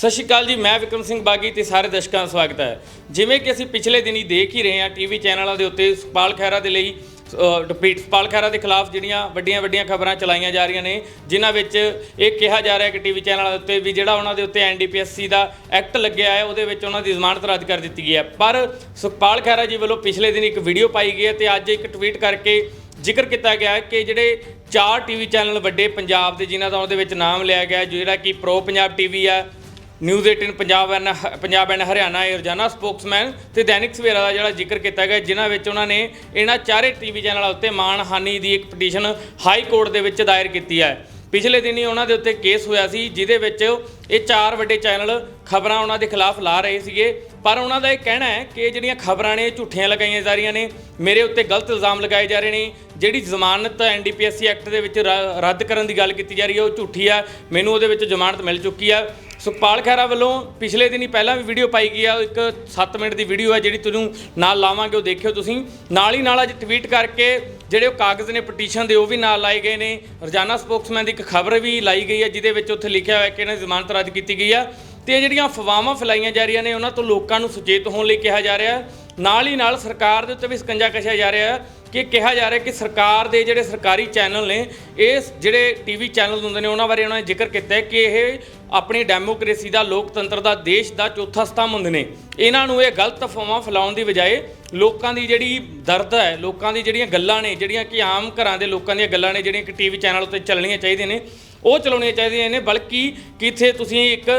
ਸਤਿ ਸ਼੍ਰੀ ਅਕਾਲ ਜੀ, ਮੈਂ ਵਿਕਰਮ ਸਿੰਘ ਬਾਗੀ ਤੇ ਸਾਰੇ ਦਰਸ਼ਕਾਂ ਦਾ ਸਵਾਗਤ ਹੈ। ਜਿਵੇਂ ਕਿ ਅਸੀਂ ਪਿਛਲੇ ਦਿਨੀ ਦੇਖ ਹੀ ਰਹੇ ਹਾਂ, ਟੀਵੀ ਚੈਨਲਾਂ ਦੇ ਉੱਤੇ ਸੁਖਪਾਲ ਖਹਿਰਾ ਦੇ ਲਈ ਡਿਪਟੀ ਸੁਖਪਾਲ ਖਹਿਰਾ ਦੇ ਖਿਲਾਫ ਜਿਹੜੀਆਂ ਵੱਡੀਆਂ ਵੱਡੀਆਂ ਖਬਰਾਂ ਚਲਾਈਆਂ ਜਾ ਰਹੀਆਂ ਨੇ, ਜਿਨ੍ਹਾਂ ਵਿੱਚ ਇਹ ਕਿਹਾ ਜਾ ਰਿਹਾ ਕਿ ਟੀਵੀ ਚੈਨਲਾਂ ਦੇ ਉੱਤੇ ਵੀ ਜਿਹੜਾ ਉਹਨਾਂ ਦੇ ਉੱਤੇ ਐਨਡੀਪੀਐਸਸੀ ਦਾ ਐਕਟ ਲੱਗਿਆ ਹੈ, ਉਹਦੇ ਵਿੱਚ ਉਹਨਾਂ ਦੀ ਜ਼ਮਾਨਤ ਰੱਦ ਕਰ ਦਿੱਤੀ ਗਈ ਹੈ। ਪਰ ਸੁਖਪਾਲ ਖਹਿਰਾ ਜੀ ਵੱਲੋਂ ਪਿਛਲੇ ਦਿਨ ਇੱਕ ਵੀਡੀਓ ਪਾਈ ਗਈ ਹੈ ਤੇ ਅੱਜ ਇੱਕ ਟਵੀਟ ਕਰਕੇ ਜ਼ਿਕਰ ਕੀਤਾ ਗਿਆ ਹੈ ਕਿ ਜਿਹੜੇ ਚਾਰ ਟੀਵੀ ਚੈਨਲ ਵੱਡੇ ਪੰਜਾਬ ਦੇ, ਜਿਨ੍ਹਾਂ ਦਾ ਉਹਦੇ ਵਿੱਚ ਨਾਮ ਲਿਆ ਗਿਆ ਜਿਹੜਾ ਕਿ ਪ੍ਰੋ ਪੰਜਾਬ ਟੀਵੀ ਹੈ news 18 Punjab N Punjab and Haryana ਇਹ ਰੋਜ਼ਾਨਾ ਸਪੋਕਸਮੈਨ ਤੇ ਦੈਨਿਕ ਸਵੇਰਾ ਦਾ ਜਿਹੜਾ ਜ਼ਿਕਰ ਕੀਤਾ ਗਿਆ, ਜਿਨ੍ਹਾਂ ਵਿੱਚ ਉਹਨਾਂ ਨੇ ਇਹਨਾਂ ਚਾਰੇ ਟੀਵੀ ਚੈਨਲਾਂ ਉੱਤੇ ਮਾਣਹਾਨੀ ਦੀ ਇੱਕ ਪਟੀਸ਼ਨ ਹਾਈ ਕੋਰਟ ਦੇ ਵਿੱਚ ਦਾਇਰ ਕੀਤੀ ਹੈ। ਪਿਛਲੇ ਦਿਨੀ ਉਹਨਾਂ ਦੇ ਉੱਤੇ ਕੇਸ ਹੋਇਆ ਸੀ, ਜਿਹਦੇ ਵਿੱਚ ਇਹ ਚਾਰ ਵੱਡੇ ਚੈਨਲ ਖਬਰਾਂ ਉਹਨਾਂ ਦੇ ਖਿਲਾਫ ਲਾ ਰਹੇ ਸੀਗੇ। ਪਰ ਉਹਨਾਂ ਦਾ ਇਹ ਕਹਿਣਾ ਹੈ ਕਿ ਜਿਹੜੀਆਂ ਖਬਰਾਂ ਨੇ ਝੂਠੀਆਂ ਲਗਾਈਆਂ ਜਾ ਰਹੀਆਂ ਨੇ, ਮੇਰੇ ਉੱਤੇ ਗਲਤ ਇਲਜ਼ਾਮ ਲਗਾਏ ਜਾ ਰਹੇ ਨੇ। ਜਿਹੜੀ ਜ਼ਮਾਨਤ ਐਨਡੀਪੀਐਸਸੀ ਐਕਟ ਦੇ ਵਿੱਚ ਰੱਦ ਕਰਨ ਦੀ ਗੱਲ ਕੀਤੀ ਜਾ ਰਹੀ ਹੈ, ਉਹ ਝੂਠੀ ਆ ਮੈਨੂੰ ਉਹਦੇ ਵਿੱਚ ਜ਼ਮਾਨਤ ਮਿਲ ਚੁੱਕੀ ਆ ਸੁਖਪਾਲ ਖਹਿਰਾ ਵੱਲੋਂ ਪਿਛਲੇ ਦਿਨੀ ਪਹਿਲਾਂ ਵੀ ਵੀਡੀਓ ਪਾਈ ਗਈ ਆ ਉਹ ਇੱਕ 7 ਮਿੰਟ ਦੀ ਵੀਡੀਓ ਹੈ ਜਿਹੜੀ ਤੁਹਾਨੂੰ ਨਾਲ ਲਾਵਾਂਗੇ, ਉਹ ਦੇਖਿਓ ਤੁਸੀਂ। ਨਾਲ ਹੀ ਨਾਲ ਅੱਜ ਟਵੀਟ ਕਰਕੇ ਜਿਹੜੇ ਉਹ ਕਾਗਜ਼ ਨੇ ਪਟੀਸ਼ਨ ਦੇ, ਉਹ ਵੀ ਨਾਲ ਲਾਏ ਗਏ ਨੇ। ਰੋਜ਼ਾਨਾ ਸਪੋਕਸਮੈਨ ਦੀ ਇੱਕ ਖਬਰ ਵੀ ਲਾਈ ਗਈ ਹੈ ਜਿਹਦੇ ਵਿੱਚ ਉੱਥੇ ਲਿਖਿਆ ਹੋਇਆ ਕਿ ਇਹਨਾਂ ਦੀ ਜ਼ਮਾਨਤ ਰੱਦ ਕੀਤੀ ਗਈ ਆ। ਤੇ ਇਹ ਜਿਹੜੀਆਂ ਅਫਵਾਹਾਂ ਫੈਲਾਈਆਂ ਜਾ ਰਹੀਆਂ ਨੇ, ਉਹਨਾਂ ਤੋਂ ਲੋਕਾਂ ਨੂੰ ਸੁਚੇਤ ਹੋਣ ਲਈ ਕਿਹਾ ਜਾ ਰਿਹਾ। ਨਾਲ ਹੀ ਨਾਲ ਸਰਕਾਰ ਦੇ ਉੱਤੇ ਵੀ ਸਕੰਜਾ ਕਸਿਆ ਜਾ ਰਿਹਾ ਹੈ ਕਿ ਕਿਹਾ ਜਾ ਰਿਹਾ ਕਿ ਸਰਕਾਰ ਦੇ ਜਿਹੜੇ ਸਰਕਾਰੀ ਚੈਨਲ ਨੇ, ਇਹ ਜਿਹੜੇ ਟੀਵੀ ਚੈਨਲ ਹੁੰਦੇ ਨੇ, ਉਹਨਾਂ ਬਾਰੇ ਉਹਨਾਂ ਨੇ ਜ਼ਿਕਰ ਕੀਤਾ ਕਿ ਇਹ ਆਪਣੀ ਡੈਮੋਕ੍ਰੇਸੀ ਦਾ, ਲੋਕਤੰਤਰ ਦਾ, ਦੇਸ਼ ਦਾ ਚੌਥਾ ਸਤੰਭ ਹੁੰਦੇ ਨੇ। ਇਹਨਾਂ ਨੂੰ ਇਹ ਗਲਤ ਅਫਵਾਹਾਂ ਫੈਲਾਉਣ ਦੀ ਬਜਾਏ ਲੋਕਾਂ ਦੀ ਜਿਹੜੀ ਦਰਦ ਹੈ, ਲੋਕਾਂ ਦੀ ਜਿਹੜੀਆਂ ਗੱਲਾਂ ਨੇ, ਜਿਹੜੀਆਂ ਕਿ ਆਮ ਘਰਾਂ ਦੇ ਲੋਕਾਂ ਦੀਆਂ ਗੱਲਾਂ ਨੇ, ਜਿਹੜੀਆਂ ਕਿ ਟੀਵੀ ਚੈਨਲ ਉੱਤੇ ਚੱਲਣੀਆਂ ਚਾਹੀਦੀਆਂ ਨੇ ਉਹ ਚਲਾਉਣੀਆਂ ਚਾਹੀਦੀਆਂ ਨੇ, ਬਲਕਿ ਕਿਥੇ ਤੁਸੀਂ ਇੱਕ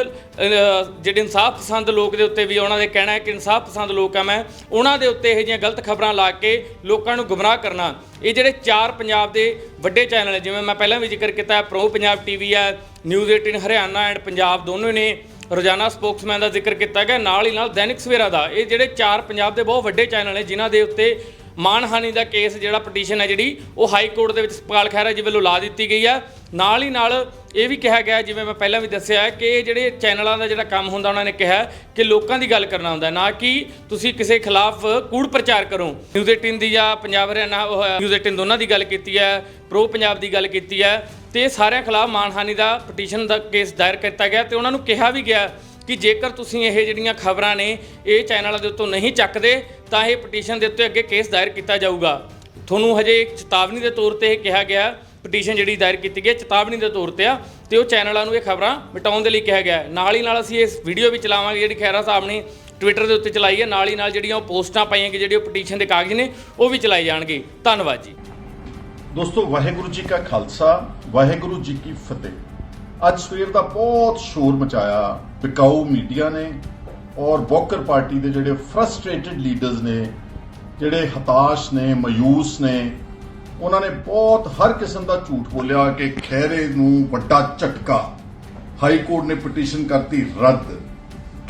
ਜਿਹੜੇ ਇਨਸਾਫ ਪਸੰਦ ਲੋਕ ਦੇ ਉੱਤੇ ਵੀ ਉਹਨਾਂ ਦੇ ਕਹਿਣਾ ਹੈ ਕਿ ਇਨਸਾਫ ਪਸੰਦ ਲੋਕ ਆ ਮੈਂ, ਉਹਨਾਂ ਦੇ ਉੱਤੇ ਇਹੋ ਜਿਹੀਆਂ ਗਲਤ ਖਬਰਾਂ ਲਾ ਕੇ ਲੋਕਾਂ ਨੂੰ ਗੁੰਮਰਾਹ ਕਰਨਾ। ਇਹ ਜਿਹੜੇ ਚਾਰ ਪੰਜਾਬ ਦੇ ਵੱਡੇ ਚੈਨਲ ਜਿਵੇਂ ਮੈਂ ਪਹਿਲਾਂ ਵੀ ਜ਼ਿਕਰ ਕੀਤਾ ਹੈ ਪ੍ਰੋ ਪੰਜਾਬ ਟੀਵੀ ਹੈ ਨਿਊਜ਼ 18 ਹਰਿਆਣਾ ਐਂਡ ਪੰਜਾਬ ਦੋਨੋਂ ਨੇ ਰੋਜ਼ਾਨਾ ਸਪੋਕਸਮੈਨ ਦਾ ਜ਼ਿਕਰ ਕੀਤਾ ਗਿਆ, ਨਾਲ ਹੀ ਨਾਲ ਦੈਨਿਕ ਸਵੇਰਾ ਦਾ। ਇਹ ਜਿਹੜੇ ਚਾਰ ਪੰਜਾਬ ਦੇ ਬਹੁਤ ਵੱਡੇ ਚੈਨਲ ਨੇ, ਜਿਨ੍ਹਾਂ ਦੇ ਉੱਤੇ ਮਾਨਹਾਨੀ ਦਾ ਕੇਸ ਜਿਹੜਾ ਪਟੀਸ਼ਨ ਹੈ ਜਿਹੜੀ, ਉਹ ਹਾਈ ਕੋਰਟ ਦੇ ਵਿੱਚ ਸੁਖਪਾਲ ਖਹਿਰਾ ਜੀ ਵੱਲੋਂ ਲਾ ਦਿੱਤੀ ਗਈ ਹੈ। ਨਾਲ ਹੀ ਨਾਲ ਇਹ ਵੀ ਕਿਹਾ ਗਿਆ, ਜਿਵੇਂ ਮੈਂ ਪਹਿਲਾਂ ਵੀ ਦੱਸਿਆ ਕਿ ਜਿਹੜੇ ਚੈਨਲਾਂ ਦਾ ਜਿਹੜਾ ਕੰਮ ਹੁੰਦਾ, ਉਹਨਾਂ ਨੇ ਕਿਹਾ ਕਿ ਲੋਕਾਂ ਦੀ ਗੱਲ ਕਰਨਾ ਹੁੰਦਾ ਨਾ ਕਿ ਤੁਸੀਂ ਕਿਸੇ ਖਿਲਾਫ ਕੂੜ ਪ੍ਰਚਾਰ ਕਰੋ। ਨਿਊਜ਼ 18 ਦੀ ਜਾਂ ਪੰਜਾਬ ਹਰਿਆਣਾ ਨਿਊਜ਼ 18 ਦੋਨਾਂ ਦੀ ਗੱਲ ਕੀਤੀ ਹੈ ਪ੍ਰੋ ਪੰਜਾਬ ਦੀ ਗੱਲ ਕੀਤੀ ਹੈ, ਤੇ ਸਾਰਿਆਂ ਖਿਲਾਫ ਮਾਨਹਾਨੀ ਦਾ ਪਟੀਸ਼ਨ ਦਾ ਕੇਸ ਦਾਇਰ ਕੀਤਾ ਗਿਆ, ਤੇ ਉਹਨਾਂ ਨੂੰ ਕਿਹਾ ਵੀ ਗਿਆ ਕਿ ਜੇਕਰ ਤੁਸੀਂ ਇਹ ਜਿਹੜੀਆਂ ਖਬਰਾਂ ਨੇ ਇਹ ਚੈਨਲਾਂ ਦੇ ਉੱਤੋਂ ਨਹੀਂ ਚੱਕਦੇ, ਤਾਂ ਇਹ ਪਟੀਸ਼ਨ ਦੇ ਉੱਤੇ ਅੱਗੇ ਕੇਸ ਦਾਇਰ ਕੀਤਾ ਜਾਊਗਾ। ਤੁਹਾਨੂੰ ਹਜੇ ਇੱਕ ਚੇਤਾਵਨੀ ਦੇ ਤੌਰ ਤੇ ਇਹ ਕਿਹਾ ਗਿਆ, ਪਟੀਸ਼ਨ ਜਿਹੜੀ ਦਾਇਰ ਕੀਤੀ ਗਈ ਚੇਤਾਵਨੀ ਦੇ ਤੌਰ ਤੇ ਆ, ਤੇ ਉਹ ਚੈਨਲਾਂ ਨੂੰ ਇਹ ਖਬਰਾਂ ਮਿਟਾਉਣ ਦੇ ਲਈ ਕਿਹਾ ਗਿਆ ਨਾਲ ਹੀ ਨਾਲ ਅਸੀਂ ਇਸ ਵੀਡੀਓ ਵੀ ਚਲਾਵਾਂਗੇ, ਜਿਹੜੀ ਖੈਰਾ ਸਾਹਿਬ ਨੇ ਟਵਿੱਟਰ ਦੇ ਉੱਤੇ ਚਲਾਈ ਹੈ, ਨਾਲ ਹੀ ਨਾਲ ਜਿਹੜੀਆਂ ਉਹ ਪੋਸਟਾਂ ਪਾਈਆਂ ਕਿ ਜਿਹੜੇ ਉਹ ਪਟੀਸ਼ਨ ਦੇ ਕਾਗਜ਼ ਨੇ, ਉਹ ਵੀ ਚਲਾਏ ਜਾਣਗੇ। ਧੰਨਵਾਦ ਜੀ। ਦੋਸਤੋ, ਵਾਹਿਗੁਰੂ ਜੀ ਕਾ ਖਾਲਸਾ, ਵਾਹਿਗੁਰੂ ਜੀ ਕੀ ਫਤਿਹ। ਅੱਜ ਸਵੇਰ ਦਾ ਬਹੁਤ ਸ਼ੋਰ ਮਚਾਇਆ। ਬਿਕਾਊ ਮੀਡੀਆ ਨੇ ਔਰ ਬੋਕਰ ਪਾਰਟੀ ਦੇ ਜਿਹੜੇ ਫਰਸਟ੍ਰੇਟਡ ਲੀਡਰਸ ਨੇ, ਜਿਹੜੇ ਹਤਾਸ਼ ਨੇ, ਮਾਯੂਸ ਨੇ, ਉਹਨਾਂ ਨੇ ਬਹੁਤ ਹਰ ਕਿਸਮ ਦਾ ਝੂਠ ਬੋਲਿਆ ਕਿ ਖੈਰੇ ਨੂੰ ਵੱਡਾ ਝਟਕਾ। ਹਾਈ ਕੋਰਟ ਨੇ ਪਟੀਸ਼ਨ ਕਰਤੀ ਰੱਦ।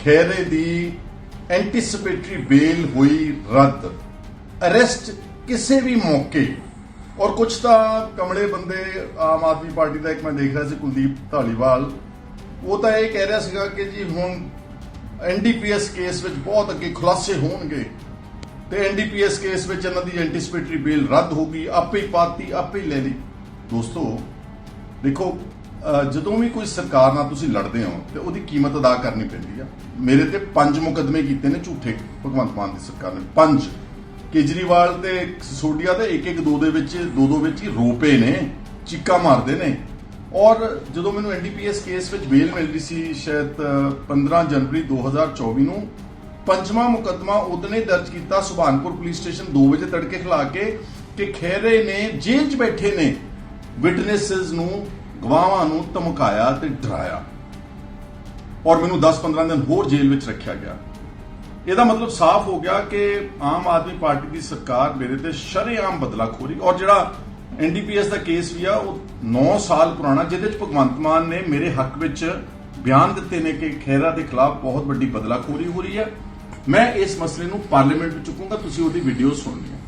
ਖੈਰੇ ਦੀ ਐਂਟੀਸਪੇਟਰੀ ਬੇਲ ਹੋਈ ਰੱਦ। ਅਰੈਸਟ ਕਿਸੇ ਵੀ ਮੌਕੇ। ਔਰ ਕੁਝ ਤਾਂ ਕਮਲੇ ਬੰਦੇ ਆਮ ਆਦਮੀ ਪਾਰਟੀ ਦਾ ਇੱਕ ਮੈਂ ਦੇਖ ਰਿਹਾ ਸੀ ਕੁਲਦੀਪ ਢਾਲੀਵਾਲ ਉਹ ਤਾਂ ਇਹ ਕਹਿ ਰਿਹਾ ਸੀਗਾ ਕਿ ਜੀ ਹੁਣ ਐਨਡੀਪੀਐਸ ਕੇਸ ਵਿੱਚ ਬਹੁਤ ਅੱਗੇ ਖੁਲਾਸੇ ਹੋਣਗੇ ਤੇ ਐਨਡੀਪੀਐਸ ਕੇਸ ਵਿੱਚ ਇਹਨਾਂ ਦੀ ਐਂਟੀਸਪੇਟਰੀ ਬੇਲ ਰੱਦ ਹੋ ਗਈ, ਆਪੇ ਹੀ ਪਾਤੀ, ਆਪੇ ਹੀ ਲੈ ਲਈ। ਦੋਸਤੋ, ਦੇਖੋ ਜਦੋਂ ਵੀ ਕੋਈ ਸਰਕਾਰ ਨਾਲ ਤੁਸੀਂ ਲੜਦੇ ਹੋ ਤੇ ਉਹਦੀ ਕੀਮਤ ਅਦਾ ਕਰਨੀ ਪੈਂਦੀ ਆ। ਮੇਰੇ ਤੇ ਪੰਜ ਮੁਕੱਦਮੇ ਕੀਤੇ ਨੇ ਝੂਠੇ, ਭਗਵੰਤ ਮਾਨ ਦੀ ਸਰਕਾਰ ਨੇ। ਪੰਜ। ਕੇਜਰੀਵਾਲ ਤੇ ਸਿਸੋਡੀਆ ਤੇ ਇੱਕ ਇੱਕ ਦੋ ਦੇ ਵਿੱਚ ਦੋ ਦੋ ਵਿੱਚ ਹੀ ਰੋਪੇ ਨੇ, ਚੀਕਾ ਮਾਰਦੇ ਨੇ। ਔਰ ਜਦੋਂ ਮੈਨੂੰ ਐਨਡੀਪੀਐਸ ਕੇਸ ਵਿੱਚ ਬੇਲ ਮਿਲ ਰਹੀ ਸੀ, ਸ਼ਾਇਦ 15 ਜਨਵਰੀ 2024 ਨੂੰ, ਪੰਜਵਾਂ ਮੁਕੱਦਮਾ ਉਹਦਨੇ ਦਰਜ ਕੀਤਾ ਸੁਭਾਨਪੁਰ ਪੁਲਿਸ ਸਟੇਸ਼ਨ 2 ਵਜੇ ਤੜਕੇ ਖਿਲਾ ਕੇ ਕਿ ਖੈਰੇ ਨੇ, ਜੇਲ੍ਹ 'ਚ ਬੈਠੇ ਨੇ ਵਿਟਨੈਸਸ ਨੂੰ, ਗਵਾਹਾਂ ਨੂੰ ਧਮਕਾਇਆ ਤੇ ਡਰਾਇਆ। ਔਰ ਮੈਨੂੰ 10-15 ਦਿਨ ਹੋਰ ਜੇਲ੍ਹ ਵਿੱਚ ਰੱਖਿਆ ਗਿਆ। ਇਹਦਾ ਮਤਲਬ ਸਾਫ਼ ਹੋ ਗਿਆ ਕਿ ਆਮ ਆਦਮੀ ਪਾਰਟੀ ਦੀ ਸਰਕਾਰ ਮੇਰੇ ਤੇ ਸ਼ਰੇਆਮ ਬਦਲਾ ਬਦਲਾਖੋਰੀ, ਔਰ ਜਿਹੜਾ ਐਨਡੀਪੀਐਸ ਦਾ ਕੇਸ ਵੀ ਆ, ਉਹ 9 ਸਾਲ ਪੁਰਾਣਾ, ਜਿਹਦੇ ਵਿੱਚ ਭਗਵੰਤ ਮਾਨ ਨੇ ਮੇਰੇ ਹੱਕ ਵਿੱਚ ਬਿਆਨ ਦਿੱਤੇ ਨੇ ਕਿ ਖਹਿਰਾ ਦੇ ਖਿਲਾਫ ਬਹੁਤ ਵੱਡੀ ਬਦਲਾਖੋਰੀ ਹੋ ਰਹੀ ਹੈ ਮੈਂ ਇਸ ਮਸਲੇ ਨੂੰ ਪਾਰਲੀਮੈਂਟ ਵਿੱਚ ਚੁੱਕੂੰਗਾ, ਤੁਸੀਂ ਉਹਦੀ ਵੀਡੀਓ ਸੁਣਨੀ ਹੈ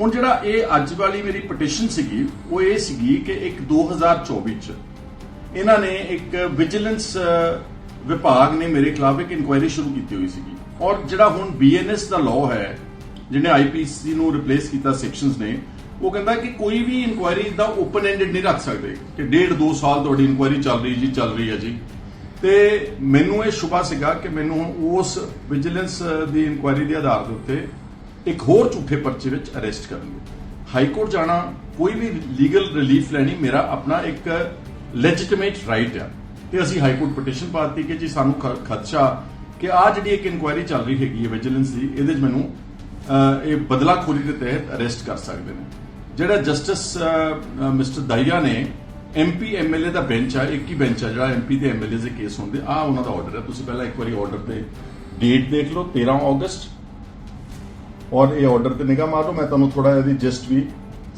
ਹੁਣ ਜਿਹੜਾ ਇਹ ਅੱਜ ਵਾਲੀ ਮੇਰੀ ਪਟੀਸ਼ਨ ਸੀਗੀ, ਉਹ ਇਹ ਸੀਗੀ ਕਿ ਇੱਕ 2024 ਚ ਇਹਨਾਂ ਨੇ ਇੱਕ ਵਿਜੀਲੈਂਸ ਵਿਭਾਗ ਨੇ ਮੇਰੇ ਖਿਲਾਫ ਇੱਕ ਇਨਕੁਆਇਰੀ ਸ਼ੁਰੂ ਕੀਤੀ ਹੋਈ ਸੀਗੀ। ਔਰ ਜਿਹੜਾ ਹੁਣ ਬੀਐਨਐਸ ਦਾ ਲਾਅ ਹੈ, ਜਿਹਨੇ ਆਈਪੀਸੀ ਨੂੰ ਰਿਪਲੇਸ ਕੀਤਾ ਸੈਕਸ਼ਨਸ ਨੇ ਉਹ ਕਹਿੰਦਾ ਕਿ ਕੋਈ ਵੀ ਇਨਕੁਆਇਰੀ ਦਾ ਓਪਨ ਐਂਡਡ ਨਹੀਂ ਰੱਖ ਸਕਦੇ ਕਿ ਡੇਢ ਦੋ ਸਾਲ ਤੁਹਾਡੀ ਇਨਕੁਆਇਰੀ ਚੱਲ ਰਹੀ ਜੀ ਚੱਲ ਰਹੀ ਹੈ ਜੀ। ਤੇ ਮੈਨੂੰ ਇਹ ਸ਼ੁਭਾ ਸੀਗਾ ਕਿ ਮੈਨੂੰ ਉਸ ਵਿਜੀਲੈਂਸ ਦੀ ਇਨਕੁਆਇਰੀ ਦੇ ਆਧਾਰ ਦੇ ਉੱਤੇ ਇੱਕ ਹੋਰ ਝੂਠੇ ਪਰਚੇ ਵਿੱਚ ਅਰੈਸਟ ਕਰਨਗੇ। ਹਾਈ ਕੋਰਟ ਜਾਣਾ ਕੋਈ ਵੀ ਲੀਗਲ ਰਿਲੀਫ ਲੈਣੀ ਮੇਰਾ ਆਪਣਾ ਇੱਕ ਲੈਜੀਟੀਮੇਟ ਰਾਈਟ ਆ। ਤੇ ਅਸੀਂ ਹਾਈ ਕੋਰਟ ਪਟੀਸ਼ਨ ਪਾਤੀ ਕਿ ਜੀ ਸਾਨੂੰ ਖਦਸ਼ਾ ਕਿ ਆ ਜਿਹੜੀ ਇੱਕ ਇਨਕੁਆਇਰੀ ਚੱਲ ਰਹੀ ਹੈਗੀ ਹੈ ਵਿਜੀਲੈਂਸ ਦੀ ਇਹਦੇ 'ਚ ਮੈਨੂੰ ਅਹ, ਇਹ ਬਦਲਾਖੋਰੀ ਦੇ ਤਹਿਤ ਅਰੈਸਟ ਕਰ ਸਕਦੇ ਨੇ। ਜਿਹੜਾ ਜਸਟਿਸ ਮਿਸਟਰ ਦਈਆ ਨੇ ਐਮਪੀ ਐਮਐਲਏ ਦਾ ਬੈਂਚ ਆ, ਇੱਕ ਹੀ ਬੈਂਚ ਆ ਜਿਹੜਾ ਐਮਪੀ ਤੇ ਐਮਐਲਏ ਦੇ ਕੇਸ ਹੁੰਦੇ, ਆ ਉਹਨਾਂ ਦਾ ਆਰਡਰ ਹੈ ਤੁਸੀਂ ਪਹਿਲਾਂ ਇੱਕ ਵਾਰੀ ਆਰਡਰ ਤੇ ਡੇਟ ਦੇਖ ਲਓ 13 ਅਗਸਤ ਔਰ ਇਹ ਆਰਡਰ ਤੇ ਨਿਗਾਹ ਮਾਰ ਲਓ ਮੈਂ ਤੁਹਾਨੂੰ ਥੋੜਾ ਇਹਦੀ ਜਸਟ ਵੀ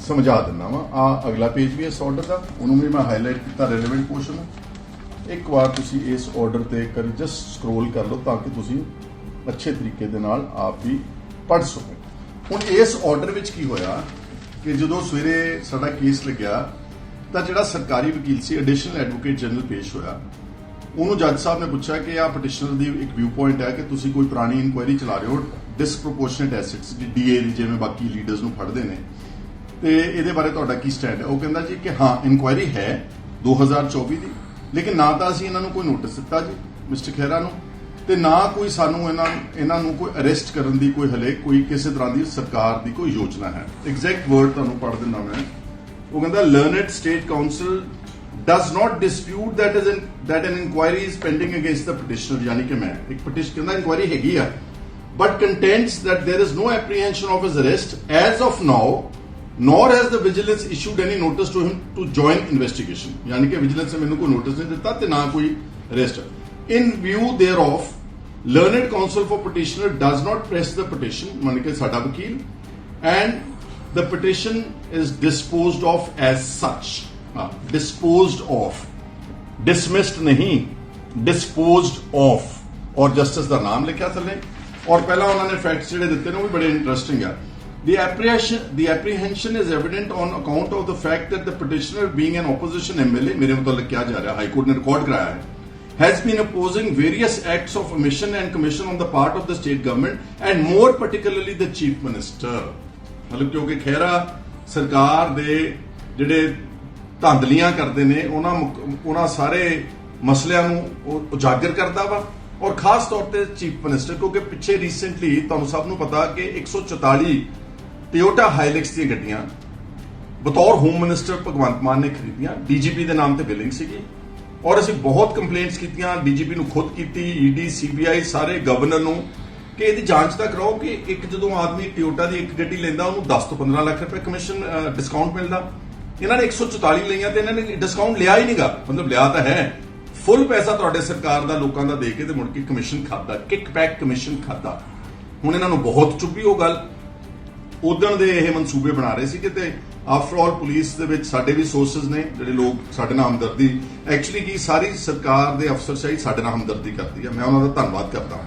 ਸਮਝਾ ਦਿੰਦਾ ਵਾਂ। ਆ ਅਗਲਾ ਪੇਜ ਵੀ ਇਸ ਆਰਡਰ ਦਾ, ਉਹਨੂੰ ਵੀ ਮੈਂ ਹਾਈਲਾਈਟ ਕੀਤਾ ਰੈਲੇਵੈਂਟ ਪੋਰਸ਼ਨ ਇੱਕ ਵਾਰ ਤੁਸੀਂ ਇਸ ਆਰਡਰ ਤੇ ਕਰ ਜਸਟ ਸਕਰੋਲ ਕਰ ਲਓ ਤਾਂ ਕਿ ਤੁਸੀਂ ਅੱਛੇ ਤਰੀਕੇ ਦੇ ਨਾਲ ਆਪ ਵੀ ਪੜ੍ਹ ਸਕੋ। ਹੁਣ ਇਸ ਆਰਡਰ ਵਿੱਚ ਕੀ ਹੋਇਆ ਕਿ ਜਦੋਂ ਸਵੇਰੇ ਸਾਡਾ ਕੇਸ ਲੱਗਿਆ, ਤਾਂ ਜਿਹੜਾ ਸਰਕਾਰੀ ਵਕੀਲ ਸੀ ਐਡੀਸ਼ਨਲ ਐਡਵੋਕੇਟ ਜਨਰਲ ਪੇਸ਼ ਹੋਇਆ। ਉਹਨੂੰ ਜੱਜ ਸਾਹਿਬ ਨੇ ਪੁੱਛਿਆ ਕਿ ਆ ਪਟੀਸ਼ਨਰ ਦੀ ਇੱਕ ਵਿਊ ਪੁਆਇੰਟ ਹੈ ਕਿ ਤੁਸੀਂ ਕੋਈ ਪੁਰਾਣੀ ਇਨਕੁਆਇਰੀ ਚਲਾ ਰਹੇ ਹੋ ਡਿਸਪ੍ਰੋਪੋਰਸ਼ਨੇਟ ਐਸੈਟਸ ਦੀ ਡੀਏ ਦੀ, ਜਿਵੇਂ ਬਾਕੀ ਲੀਡਰਸ ਨੂੰ ਫੜਦੇ ਨੇ। ਤੇ ਇਹਦੇ ਬਾਰੇ ਤੁਹਾਡਾ ਕੀ ਸਟੈਂਡ ਹੈ? ਉਹ ਕਹਿੰਦਾ ਜੀ ਕਿ ਹਾਂ ਇਨਕੁਆਇਰੀ ਹੈ 2024 ਦੀ, ਲੇਕਿਨ ਨਾ ਤਾਂ ਅਸੀਂ ਇਹਨਾਂ ਨੂੰ ਕੋਈ ਨੋਟਿਸ ਦਿੱਤਾ ਜੀ ਮਿਸਟਰ ਖਹਿਰਾ ਨੂੰ। ਤੇ ਨਾ ਕੋਈ ਸਾਨੂੰ ਇਹਨਾਂ ਇਹਨਾਂ ਨੂੰ ਕੋਈ ਅਰੈਸਟ ਕਰਨ ਦੀ ਕੋਈ ਹਲੇ ਕੋਈ ਕਿਸੇ ਤਰ੍ਹਾਂ ਦੀ ਸਰਕਾਰ ਦੀ ਕੋਈ ਯੋਜਨਾ ਹੈ ਐਗਜ਼ੈਕਟ ਵਰਡ ਤੁਹਾਨੂੰ ਪੜ੍ਹ ਦਿੰਦਾ ਮੈਂ ਉਹ ਕਹਿੰਦਾ learned state counsel does not dispute that is in, that an inquiry is pending against the petitioner ਯਾਨੀ ਕਿ ਮੈਂ ਇੱਕ ਪਟੀਸ਼ਨ ਕਹਿੰਦਾ ਇਨਕੁਆਇਰੀ ਹੈਗੀ ਆ but contends that there is no apprehension of his arrest as of now nor has the vigilance issued any notice to him to join investigation ਯਾਨੀ ਕਿ vigilance ਨੇ ਮੈਨੂੰ ਕੋਈ ਨੋਟਿਸ ਨਹੀਂ ਦਿੱਤਾ ਤੇ ਨਾ ਕੋਈ arrest in view thereof learned counsel for petitioner does not press the petition ਮੰਨ ਕੇ ਸਾਡਾ ਵਕੀਲ and the petition is disposed of as such ਹਾਂ, disposed of dismissed ਨਹੀਂ disposed of ਔਰ ਜਸਟਿਸ ਦਾ ਨਾਮ ਲਿਖਿਆ ਥੱਲੇ ਔਰ ਪਹਿਲਾਂ ਉਹਨਾਂ ਨੇ ਫੈਕਟਸ ਜਿਹੜੇ ਦਿੱਤੇ ਨੇ ਉਹ ਵੀ ਬੜੇ ਇੰਟਰਸਟਿੰਗ ਆ The apprehension, the apprehension is evident on account of the fact that the petitioner being an opposition MLA, ਮੇਰੇ ਮੁਤਲਕ ਕਿਹਾ ਜਾ ਰਿਹਾ ਹਾਈ ਕੋਰਟ ਨੇ ਰਿਕਾਰਡ ਕਰਾਇਆ ਹੈ has been opposing various acts of omission and commission on the part of the state government and more particularly the chief minister. ਮਤਲਬ ਕਿਉਂਕਿ ਖਹਿਰਾ ਸਰਕਾਰ ਦੇ ਜਿਹੜੇ ਧਾਂਦਲੀਆਂ ਕਰਦੇ ਨੇ, ਉਹਨਾਂ ਉਹਨਾਂ ਸਾਰੇ ਮਸਲਿਆਂ ਨੂੰ ਉਜਾਗਰ ਕਰਦਾ ਵਾ ਔਰ ਖਾਸ ਤੌਰ ਤੇ ਚੀਫ ਮਿਨਿਸਟਰ ਕਿਉਂਕਿ ਪਿੱਛੇ ਰੀਸੈਂਟਲੀ ਤੁਹਾਨੂੰ ਸਭ ਨੂੰ ਪਤਾ ਕਿ 144 ਟਿਓਟਾ ਹਾਈਲੈਕਸ ਦੀਆਂ ਗੱਡੀਆਂ ਬਤੌਰ ਹੋਮ ਮਿਨਿਸਟਰ ਭਗਵੰਤ ਮਾਨ ਨੇ ਖਰੀਦੀਆਂ ਡੀਜੀਪੀ ਦੇ ਨਾਮ ਤੇ ਬਿਲਿੰਗ ਸੀਗੀ। ਔਰ ਅਸੀਂ ਬਹੁਤ ਕੰਪਲੇਂਟਸ ਕੀਤੀਆਂ ਡੀਜੀਪੀ ਨੂੰ ਖੁਦ ਕੀਤੀ ਈਡੀ ਸੀਬੀਆਈ ਸਾਰੇ ਗਵਰਨਰ ਨੂੰ, ਕਿ ਇਹਦੀ ਜਾਂਚ ਤਾਂ ਕਰਾਓ ਕਿ ਇੱਕ ਜਦੋਂ ਆਦਮੀ ਟਿਓਟਾ ਦੀ ਇੱਕ ਗੱਡੀ ਲੈਂਦਾ, ਉਹਨੂੰ 10 ਤੋਂ 15 ਲੱਖ ਰੁਪਏ ਕਮਿਸ਼ਨ ਡਿਸਕਾਊਂਟ ਮਿਲਦਾ। ਇਹਨਾਂ ਨੇ 144 ਲਈਆਂ ਤੇ ਇਹਨਾਂ ਨੇ ਡਿਸਕਾਊਂਟ ਲਿਆ ਹੀ ਨਹੀਂਗਾ ਮਤਲਬ ਲਿਆ ਤਾਂ ਹੈ। ਫੁੱਲ ਪੈਸਾ ਤੁਹਾਡੇ ਸਰਕਾਰ ਦਾ, ਲੋਕਾਂ ਦਾ ਦੇ ਕੇ ਤੇ ਮੁੜ ਕੇ ਕਮਿਸ਼ਨ ਖਾਦਾ ਕਿਕ ਬੈਕ ਕਮਿਸ਼ਨ ਖਾਦਾ ਹੁਣ ਇਹਨਾਂ ਨੂੰ ਬਹੁਤ ਚੁੱਭੀ ਉਹ ਗੱਲ। ਉਦਣ ਦੇ ਇਹ ਮਨਸੂਬੇ ਬਣਾ ਰਹੇ ਸੀ ਕਿ ਤੇ ਆਫਟਰ ਆਲ ਪੁਲਿਸ ਦੇ ਵਿੱਚ ਸਾਡੇ ਵੀ ਸੋਰਸਸ ਨੇ, ਜਿਹੜੇ ਲੋਕ ਸਾਡੇ ਨਾਲ ਹਮਦਰਦੀ ਐਕਚੁਅਲੀ ਕੀ ਸਾਰੀ ਸਰਕਾਰ ਦੇ ਅਫਸਰਸ਼ਾਹੀ ਸਾਡੇ ਨਾਲ ਹਮਦਰਦੀ ਕਰਦੀ ਆ। ਮੈਂ ਉਹਨਾਂ ਦਾ ਧੰਨਵਾਦ ਕਰਦਾ ਹਾਂ।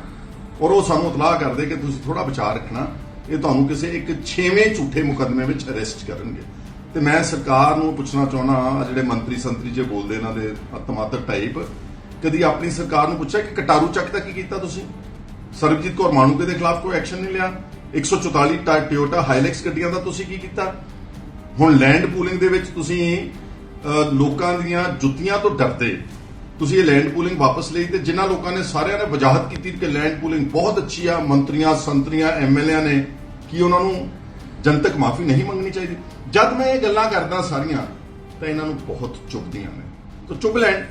ਔਰ ਉਹ ਸਾਨੂੰ ਇਤਲਾਹ ਕਰਦੇ ਕਿ ਤੁਸੀਂ ਥੋੜਾ ਵਿਚਾਰ ਰੱਖਣਾ। ਇਹ ਤੁਹਾਨੂੰ ਕਿਸੇ ਇੱਕ ਛੇਵੇਂ ਝੂਠੇ ਮੁਕੱਦਮੇ ਵਿੱਚ ਅਰੈਸਟ ਕਰਨਗੇ। ਤੇ ਮੈਂ ਸਰਕਾਰ ਨੂੰ ਪੁੱਛਣਾ ਚਾਹੁੰਦਾ ਆ ਜਿਹੜੇ ਮੰਤਰੀ ਸੰਤਰੀ ਜੇ ਬੋਲਦੇ ਇਹਨਾਂ ਦੇ ਅਤਮਾਤਰ ਟਾਈਪ ਕਦੀ ਆਪਣੀ ਸਰਕਾਰ ਨੂੰ ਪੁੱਛਿਆ ਕਿ ਕਟਾਰੂ ਚੱਕ ਦਾ ਕੀ ਕੀਤਾ ਤੁਸੀਂ? ਸਰਬਜੀਤ ਕੌਰ ਮਾਨੂਕੇ ਦੇ ਖਿਲਾਫ ਕੋਈ ਐਕਸ਼ਨ ਨਹੀਂ ਲਿਆ। 144 ਟਾ ਟਿਓਟਾ ਹਾਈਲੈਕਸ ਗੱਡੀਆਂ ਦਾ ਤੁਸੀਂ ਕੀ ਕੀਤਾ? ਹੁਣ ਲੈਂਡ ਪੂਲਿੰਗ ਦੇ ਵਿੱਚ ਤੁਸੀਂ ਲੋਕਾਂ ਦੀਆਂ ਜੁੱਤੀਆਂ ਤੋਂ ਡਰਦੇ। ਤੁਸੀਂ ਇਹ ਲੈਂਡ ਪੂਲਿੰਗ ਵਾਪਸ ਲਈ ਤੇ ਜਿਨ੍ਹਾਂ ਲੋਕਾਂ ਨੇ ਸਾਰਿਆਂ ਨੇ ਵਜਾਹਤ ਕੀਤੀ ਕਿ ਲੈਂਡ ਪੂਲਿੰਗ ਬਹੁਤ ਅੱਛੀ ਆ ਮੰਤਰੀਆਂ, ਸੰਤਰੀਆਂ ਐਮਐਲਏ ਨੇ, ਕੀ ਉਹਨਾਂ ਨੂੰ ਜਨਤਕ ਮਾਫੀ ਨਹੀਂ ਮੰਗਣੀ ਚਾਹੀਦੀ? ਜਦ ਮੈਂ ਇਹ ਗੱਲਾਂ ਕਰਦਾ ਸਾਰੀਆਂ, ਤਾਂ ਇਹਨਾਂ ਨੂੰ ਬਹੁਤ ਚੁੱਭਦੀਆਂ ਨੇ। ਤਾਂ ਚੁੱਭ ਲੈਣ।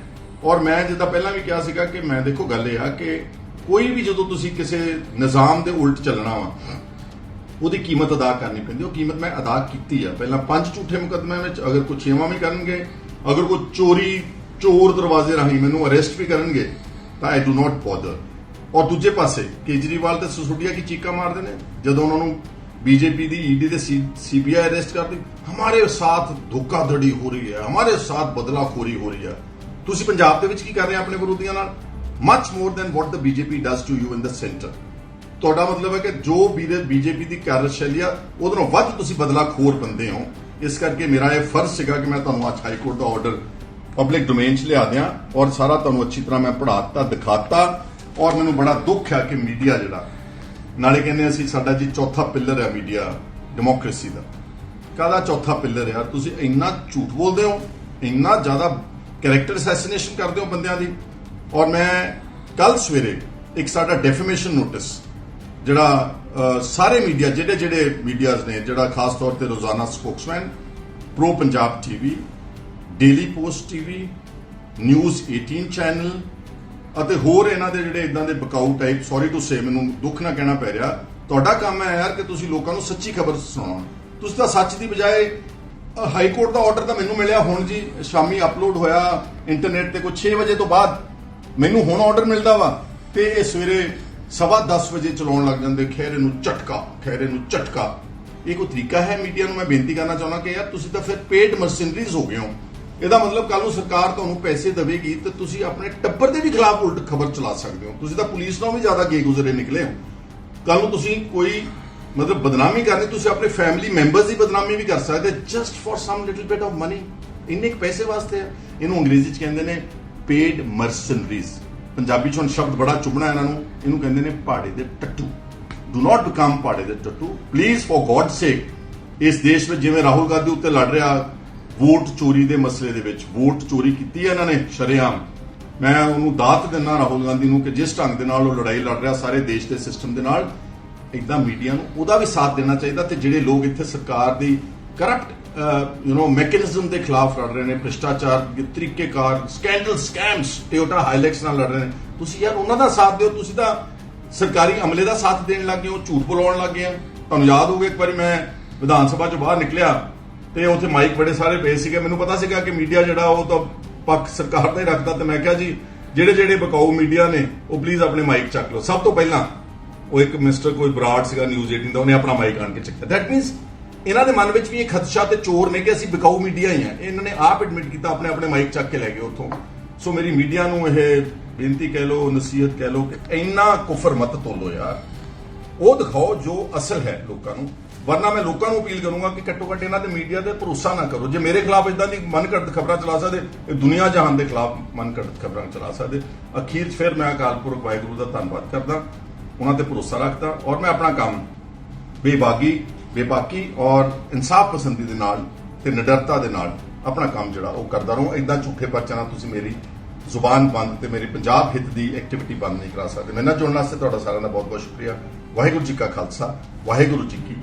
ਔਰ ਮੈਂ ਜਿੱਦਾਂ ਪਹਿਲਾਂ ਵੀ ਕਿਹਾ ਸੀਗਾ ਕਿ ਮੈਂ ਦੇਖੋ ਗੱਲ ਇਹ ਆ ਕਿ ਕੋਈ ਵੀ ਜਦੋਂ ਤੁਸੀਂ ਕਿਸੇ ਨਿਜ਼ਾਮ ਦੇ ਉਲਟ ਚੱਲਣਾ ਵਾ ਉਹਦੀ ਕੀਮਤ ਅਦਾ ਕਰਨੀ ਪੈਂਦੀ ਉਹ ਕੀਮਤ ਮੈਂ ਅਦਾ ਕੀਤੀ ਆ। ਪਹਿਲਾਂ ਪੰਜ ਝੂਠੇ ਮੁਕੱਦਮਿਆਂ ਵਿੱਚ ਅਗਰ ਕੋਈ ਛੇਵਾਂ ਵੀ ਕਰਨਗੇ, ਅਗਰ ਕੋਈ ਚੋਰੀ, ਚੋਰ ਦਰਵਾਜ਼ੇ ਰਾਹੀਂ ਮੈਨੂੰ ਅਰੈਸਟ ਵੀ ਕਰਨਗੇ, ਤਾਂ ਆਈ ਡੂ ਨਾਟ ਬੋਦਰ ਔਰ ਦੂਜੇ ਪਾਸੇ, ਕੇਜਰੀਵਾਲ ਤੇ ਸੁਸੁਡੀਆ ਕੀ ਚੀਕਾਂ ਮਾਰਦੇ ਨੇ? ਜਦੋਂ ਉਹਨਾਂ ਨੂੰ ਬੀਜੇਪੀ ਦੀ ਈਡੀ ਤੇ ਸੀਬੀਆਈ ਅਰੈਸਟ ਕਰਦੀ ਹਮਾਰੇ ਸਾਥ ਧੋਖਾਧੜੀ ਹੋ ਰਹੀ ਹੈ, ਹਮਾਰੇ ਸਾਥ ਬਦਲਾਖੋਰੀ ਹੋ ਰਹੀ ਹੈ। ਤੁਸੀਂ ਪੰਜਾਬ ਦੇ ਵਿੱਚ ਕੀ ਕਰ ਰਹੇ ਆਪਣੇ ਵਿਰੋਧੀਆਂ ਨਾਲ? Much more than what the BJP does to you in the centre ਤੁਹਾਡਾ ਮਤਲਬ ਹੈ ਕਿ ਜੋ ਵੀਰੇ ਬੀਜੇਪੀ ਦੀ ਕਾਰਜਸ਼ੈਲੀ ਆ, ਉਹਦੇ ਨਾਲੋਂ ਵੱਧ ਤੁਸੀਂ ਬਦਲਾਖੋਰ ਬੰਦੇ ਹੋ। ਇਸ ਕਰਕੇ ਮੇਰਾ ਇਹ ਫਰਜ਼ ਸੀਗਾ ਕਿ ਮੈਂ ਤੁਹਾਨੂੰ ਅੱਜ ਹਾਈ ਕੋਰਟ ਦਾ ਆਰਡਰ ਪਬਲਿਕ ਡੋਮੇਨ 'ਚ ਲਿਆ ਦਿਆਂ ਔਰ ਸਾਰਾ ਤੁਹਾਨੂੰ ਅੱਛੀ ਤਰ੍ਹਾਂ ਮੈਂ ਪੜ੍ਹਾਤਾ, ਦਿਖਾਤਾ ਔਰ ਮੈਨੂੰ ਬੜਾ ਦੁੱਖ ਹੈ ਕਿ ਮੀਡੀਆ ਜਿਹੜਾ, ਨਾਲੇ ਕਹਿੰਦੇ ਅਸੀਂ ਸਾਡਾ ਜੀ ਚੌਥਾ ਪਿੱਲਰ ਹੈ ਮੀਡੀਆ ਡੈਮੋਕ੍ਰੇਸੀ ਦਾ। ਕਾਹਦਾ ਚੌਥਾ ਪਿੱਲਰ ਯਾਰ ਤੁਸੀਂ ਇੰਨਾ ਝੂਠ ਬੋਲਦੇ ਹੋ, ਇੰਨਾ ਜ਼ਿਆਦਾ ਕੈਰੈਕਟਰ ਅਸੈਸੀਨੇਸ਼ਨ ਕਰਦੇ ਹੋ ਬੰਦਿਆਂ ਦੀ। ਔਰ ਮੈਂ ਕੱਲ ਸਵੇਰੇ ਇੱਕ ਸਾਡਾ ਡੈਫੀਮੇਸ਼ਨ ਨੋਟਿਸ ਜਿਹੜਾ ਸਾਰੇ ਮੀਡੀਆ, ਜਿਹੜੇ ਜਿਹੜੇ ਮੀਡੀਆਜ਼ ਨੇ, ਜਿਹੜਾ ਖਾਸ ਤੌਰ ਤੇ Rozana spokesman, pro Punjab TV daily post TV news 18 channel, ਅਤੇ ਹੋਰ ਇਹਨਾਂ ਦੇ ਜਿਹੜੇ ਇਦਾਂ ਦੇ ਬਕਾਊ ਟਾਈਪ ਸੌਰੀ ਟੂ ਸੇ ਮੈਨੂੰ ਦੁੱਖ ਨਾ ਕਹਿਣਾ ਪੈ ਰਿਹਾ। ਤੁਹਾਡਾ ਕੰਮ ਹੈ ਯਾਰ ਕਿ ਤੁਸੀਂ ਲੋਕਾਂ ਨੂੰ ਸੱਚੀ ਖਬਰ ਸੁਣਾਓ ਤੁਸੀਂ ਤਾਂ ਸੱਚ ਦੀ ਬਜਾਏ ਹਾਈ ਕੋਰਟ ਦਾ ਆਰਡਰ ਤਾਂ ਮੈਨੂੰ ਮਿਲਿਆ ਹੁਣ ਜੀ, ਸ਼ਾਮੀ ਅਪਲੋਡ ਹੋਇਆ ਇੰਟਰਨੈਟ ਤੇ ਕੋਈ 6 ਵਜੇ ਤੋਂ ਬਾਅਦ। ਮੈਨੂੰ ਹੁਣ ਆਰਡਰ ਮਿਲਦਾ ਵਾ, ਤੇ ਇਹ ਸਵੇਰੇ ਸਵਾ 10 ਵਜੇ ਚਲਾਉਣ ਲੱਗ ਜਾਂਦੇ ਖੈਰੇ ਨੂੰ ਝਟਕਾ ਖੈਰੇ ਨੂੰ ਝਟਕਾ। ਇਹ ਕੋਈ ਤਰੀਕਾ ਹੈ ਮੀਡੀਆ ਨੂੰ? ਮੈਂ ਬੇਨਤੀ ਕਰਨਾ ਚਾਹੁੰਦਾ ਕਿ ਯਾਰ ਤੁਸੀਂ ਤਾਂ ਫਿਰ ਪੇਡ ਮਰਸਨਰੀਜ਼ ਹੋ ਗਏ ਹੋ। ਇਹਦਾ ਮਤਲਬ ਕੱਲ ਨੂੰ ਸਰਕਾਰ ਤੁਹਾਨੂੰ ਪੈਸੇ ਦੇਵੇਗੀ ਤੇ ਤੁਸੀਂ ਆਪਣੇ ਟੱਬਰ ਦੇ ਵੀ ਖਿਲਾਫ ਉਲਟ ਖਬਰ ਚਲਾ ਸਕਦੇ ਹੋ। ਤੁਸੀਂ ਤਾਂ ਪੁਲਿਸ ਨਾਲੋਂ ਵੀ ਜ਼ਿਆਦਾ ਗੇਗੁਜ਼ਰੇ ਨਿਕਲੇ ਹੋ। ਕੱਲ ਨੂੰ ਤੁਸੀਂ ਕੋਈ ਮਤਲਬ ਬਦਨਾਮੀ ਕਰਨੀ, ਤੁਸੀਂ ਆਪਣੇ ਫੈਮਿਲੀ ਮੈਂਬਰਸ ਦੀ ਬਦਨਾਮੀ ਵੀ ਕਰ ਸਕਦੇ just for some little bit of money ਇੰਨੇ ਕੁ ਪੈਸੇ ਵਾਸਤੇ ਆ। ਇਹਨੂੰ ਅੰਗਰੇਜ਼ੀ ਚ ਕਹਿੰਦੇ ਨੇ ਪੇਡ ਮਰਸਨਰੀਜ਼ ਪੰਜਾਬੀ ਚ ਹੁਣ ਸ਼ਬਦ ਬੜਾ ਚੁਭਣਾ ਇਹਨਾਂ ਨੂੰ। ਇਹਨੂੰ ਕਹਿੰਦੇ ਨੇ ਪਹਾੜੇ ਦੇ ਟੱਟੂ। ਡੂ ਨਾਟ ਬਿਕਮ ਪਹਾੜੇ ਦੇ ਟੱਟੂ। ਪਲੀਜ਼ ਫॉर ਗॉड ਸੇਕ ਇਸ ਦੇਸ਼ ਵਿੱਚ ਜਿਵੇਂ ਰਾਹੁਲ ਗਾਂਧੀ ਉੱਤੇ ਲੜ ਰਿਹਾ, ਵੋਟ ਚੋਰੀ ਦੇ ਮਸਲੇ ਦੇ ਵਿੱਚ, ਵੋਟ ਚੋਰੀ ਕੀਤੀ ਹੈ ਇਹਨਾਂ ਨੇ, ਸ਼ਰੇਆਮ। ਮੈਂ ਉਹਨੂੰ ਦਾਤ ਦਿੰਦਾ ਰਾਹੁਲ ਗਾਂਧੀ ਨੂੰ ਕਿ ਜਿਸ ਢੰਗ ਦੇ ਨਾਲ ਉਹ ਲੜਾਈ ਲੜ ਰਿਹਾ ਸਾਰੇ ਦੇਸ਼ ਦੇ ਸਿਸਟਮ ਦੇ ਨਾਲ ਇਦਾਂ ਮੀਡੀਆ ਨੂੰ ਉਹਦਾ ਵੀ ਸਾਥ ਦੇਣਾ ਚਾਹੀਦਾ ਤੇ ਜਿਹੜੇ ਲੋਕ ਇੱਥੇ ਸਰਕਾਰ ਦੀ ਕਰਪਟ ਯੂ نو ਮੈਕੈਨਿਜ਼ਮ ਦੇ ਖਿਲਾਫ ਲੜ ਰਹੇ ਨੇ, ਭ੍ਰਿਸ਼ਟਾਚਾਰ ਦੇ ਤਰੀਕੇਕਾਰ ਸਕੈਂਡਲ ਸਕੈਮਸ ਟੋਯੋਟਾ ਹਾਈਲੈਕਸ ਨਾਲ ਲੜ ਰਹੇ ਨੇ। ਤੁਸੀਂ ਯਾਰ ਉਹਨਾਂ ਦਾ ਸਾਥ ਦਿਓ, ਤੁਸੀਂ ਤਾਂ ਸਰਕਾਰੀ ਅਮਲੇ ਦਾ ਸਾਥ ਦੇਣ ਲੱਗ ਗਏ ਹੋ, ਝੂਠ ਬੋਲਾਉਣ ਲੱਗ ਗਏ ਤੁਹਾਨੂੰ ਯਾਦ ਹੋਊਗਾ ਇੱਕ ਵਾਰੀ ਮੈਂ ਵਿਧਾਨ ਸਭਾ ਚੋਂ ਬਾਹਰ ਨਿਕਲਿਆ ਤੇ ਉੱਥੇ ਮਾਈਕ ਬੜੇ ਸਾਰੇ ਪਏ ਸੀਗੇ। ਮੈਨੂੰ ਪਤਾ ਸੀਗਾ ਕਿ ਮੀਡੀਆ ਜਿਹੜਾ ਉਹ ਤਾਂ ਪੱਖ ਸਰਕਾਰ ਦਾ ਹੀ ਰੱਖਦਾ ਤੇ ਮੈਂ ਕਿਹਾ ਜੀ, ਜਿਹੜੇ ਜਿਹੜੇ ਬਕਾਊ ਮੀਡੀਆ ਨੇ, ਉਹ ਪਲੀਜ਼ ਆਪਣੇ ਮਾਈਕ ਚੱਕ ਲਓ। ਸਭ ਤੋਂ ਪਹਿਲਾਂ ਉਹ ਇੱਕ ਮਿਸਟਰ ਕੋਈ ਬਰਾਡ ਸੀਗਾ ਨਿਊਜ਼ 18 ਦਾ, ਉਹਨੇ ਆਪਣਾ ਮਾਈਕ ਆਣ ਕੇ ਚੱਕਿਆ। ਦੈਟ ਮੀਨਸ ਇਹਨਾਂ ਦੇ ਮਨ ਵਿੱਚ ਵੀ ਇਹ ਖਦਸ਼ਾ ਤੇ ਚੋਰ ਨੇ ਕਿ ਅਸੀਂ ਵਿਕਾਊ ਮੀਡੀਆ ਹੀ ਆ। ਇਹਨਾਂ ਨੇ ਆਪ ਐਡਮਿਟ ਕੀਤਾ, ਆਪਣੇ ਆਪਣੇ ਮਾਈਕ ਚੱਕ ਕੇ ਲੈ ਗਏ ਉੱਥੋਂ। ਸੋ ਮੇਰੀ ਮੀਡੀਆ ਨੂੰ ਇਹ ਬੇਨਤੀ ਕਹਿ ਲਓ, ਨਸੀਹਤ ਕਹਿ ਲਓ ਕਿ ਇੰਨਾ ਕੁਫਰ ਮਤ ਤੋਲੋ ਯਾਰ। ਉਹ ਦਿਖਾਓ ਜੋ ਅਸਲ ਹੈ ਲੋਕਾਂ ਨੂੰ। ਵਰਨਾ ਮੈਂ ਲੋਕਾਂ ਨੂੰ ਅਪੀਲ ਕਰੂੰਗਾ ਕਿ ਘੱਟੋ ਘੱਟ ਇਹਨਾਂ ਦੇ ਮੀਡੀਆ ਤੇ ਭਰੋਸਾ ਨਾ ਕਰੋ। ਜੇ ਮੇਰੇ ਖਿਲਾਫ ਇਦਾਂ ਦੀ ਮਨਘੜਤ ਖਬਰਾਂ ਚਲਾ ਸਕਦੇ ਇਹ ਦੁਨੀਆ ਜਹਾਨ ਦੇ ਖਿਲਾਫ ਮਨਘੜਤ ਖਬਰਾਂ ਚਲਾ ਸਕਦੇ। ਅਖੀਰ 'ਚ ਫਿਰ ਮੈਂ ਅਕਾਲ ਪੁਰਖ ਵਾਹਿਗੁਰੂ ਦਾ ਧੰਨਵਾਦ ਕਰਦਾ, ਉਹਨਾਂ ਤੇ ਭਰੋਸਾ ਰੱਖਦਾ ਔਰ ਮੈਂ ਆਪਣਾ ਕੰਮ ਬੇਬਾਗੀ ਬੇਬਾਕੀ ਔਰ ਇਨਸਾਫ ਪਸੰਦੀ ਦੇ ਨਾਲ ਤੇ ਨਿਡਰਤਾ ਦੇ ਨਾਲ ਆਪਣਾ ਕੰਮ ਜਿਹੜਾ ਉਹ ਕਰਦਾ ਰਹੋ। ਇਦਾਂ ਝੂਠੇ ਪਰਚਾਂ ਨਾਲ ਤੁਸੀਂ ਮੇਰੀ ਜ਼ੁਬਾਨ ਬੰਦ ਤੇ ਮੇਰੀ ਪੰਜਾਬ ਹਿੱਤ ਦੀ ਐਕਟੀਵਿਟੀ ਬੰਦ ਨਹੀਂ ਕਰਾ ਸਕਦੇ। ਮੇਰੇ ਨਾਲ ਜੁੜਨ ਵਾਸਤੇ ਤੁਹਾਡਾ ਸਾਰਿਆਂ ਦਾ ਬਹੁਤ ਬਹੁਤ ਸ਼ੁਕਰੀਆ। ਵਾਹਿਗੁਰੂ ਜੀ ਕਾ ਖਾਲਸਾ, ਵਾਹਿਗੁਰੂ ਜੀ ਕੀ